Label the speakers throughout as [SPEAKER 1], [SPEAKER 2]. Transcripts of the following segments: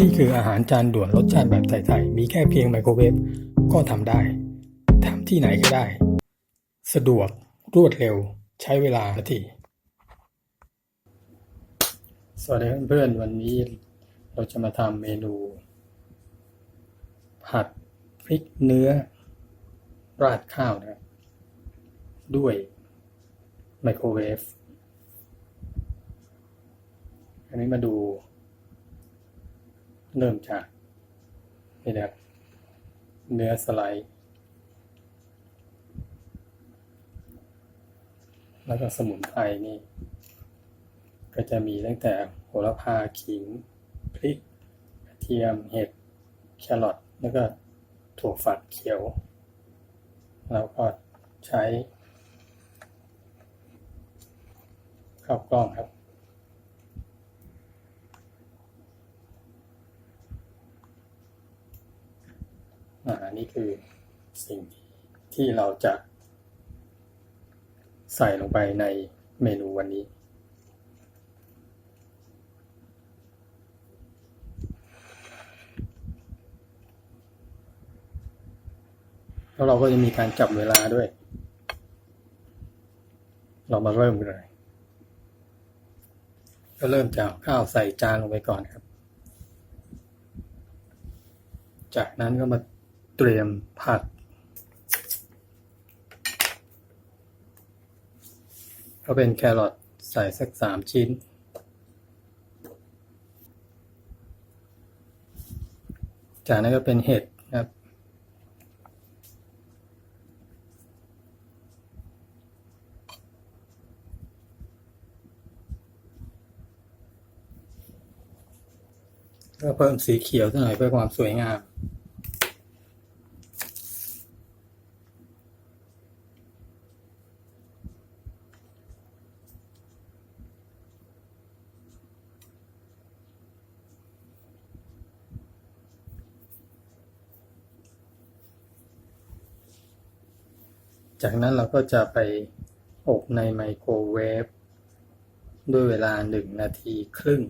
[SPEAKER 1] นี่คืออาหารจานด่วนรสชาติแบบไทยๆ มีแค่เพียงไมโครเวฟก็ทำได้ทำที่ไหนก็ได้ สะดวกรวดเร็วใช้เวลานาทีสวัสดีเพื่อนๆวันนี้เราจะมาทำเมนู ผัดพริกเนื้อ ราดข้าวนะครับด้วยไมโครเวฟอันนี้มาดู เริ่มจากนี่นะครับเนื้อสไลด์แล้วก็สมุนไพรนี่ ก็จะมีตั้งแต่โหระพาขิง พริกกระเทียมเห็ดแครอทแล้วก็ถั่วฝักเขียว แล้วก็ใช้ข้าวกล้องครับ อ่านี่ คือสิ่งที่เราจะใส่ลงไปในเมนูวันนี้ แล้วเราก็จะมีการจับเวลาด้วย เรามาเริ่มกันเลยก็เริ่มจากข้าวใส่จานลงไปก่อนครับ จากนั้นก็มา เตรียมผัด ก็เป็นแครอทใส่สักสามชิ้น จากนั้นก็เป็นเห็ดครับ ก็เพิ่มสีเขียวสักหน่อยเพื่อความสวยงาม จากนั้นเราก็จะไปอบในไมโครเวฟด้วยเวลาหนึ่งนาทีครึ่ง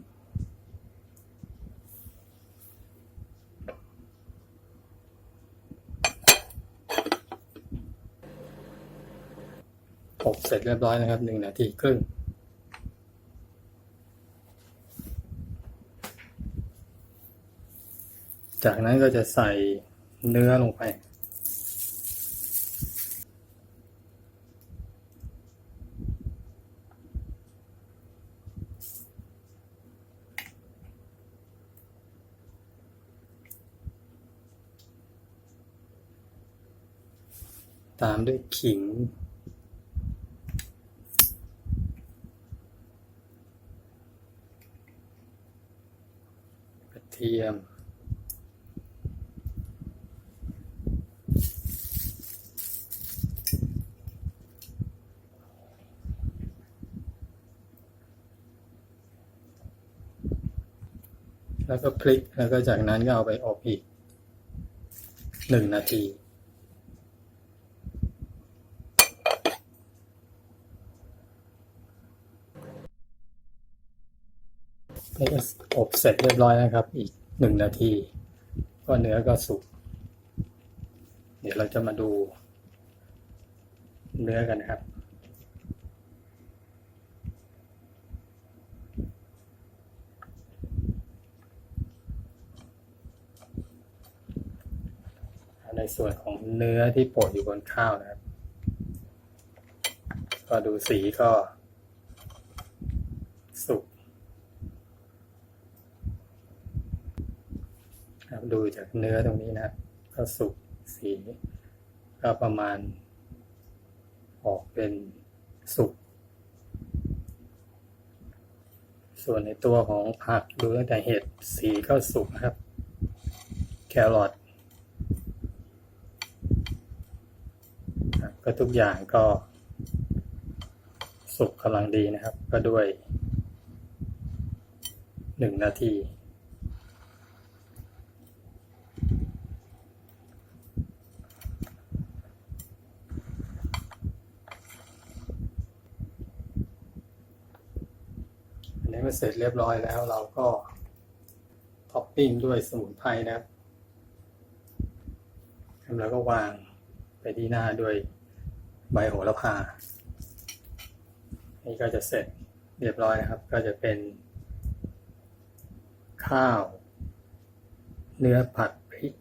[SPEAKER 1] อบเสร็จเรียบร้อยนะครับหนึ่งนาทีครึ่งจากนั้นก็จะใส่เนื้อลงไป ตามด้วยขิง กระเทียม แล้วก็พลิก แล้วก็จากนั้นก็เอาไปอบอีกหนึ่งนาที นี่ก็อบเสร็จเรียบร้อยนะครับ อีกหนึ่งนาที ก็เนื้อก็สุก เดี๋ยวเราจะมาดู เนื้อกันนะครับในส่วนของเนื้อที่โปะอยู่บนข้าวนะครับ ก็ดูสีก็ สุก ครับดูจากเนื้อตรงนี้นะก็สุกสีก็ประมาณ ออกเป็นสุกส่วนในตัวของผักดูตั้งแต่เห็ดสีก็สุกครับ แครอทก็ทุกอย่างก็ สุกกำลังดีนะครับ ก็ด้วยหนึ่งนาที นี้เมื่อเสร็จเรียบร้อยแล้วเราก็ท็อปปิ้งด้วยสมุนไพรนะครับแล้วก็วางไปที่หน้าด้วยใบโหระพา นี่ก็จะเสร็จเรียบร้อยนะครับ ก็จะเป็น ข้าว เนื้อผัดพริก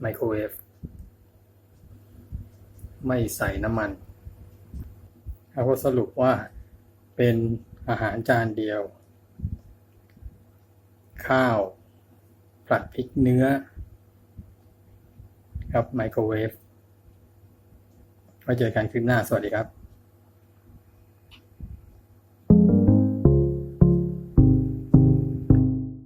[SPEAKER 1] ไมโครเวฟ ไม่ใส่น้ำมันเขาก็สรุปว่า เป็นอาหารจานเดียว ข้าวผัดพริกเนื้อ ครับไมโครเวฟไว้เจอกันคลิปหน้าสวัสดีครับ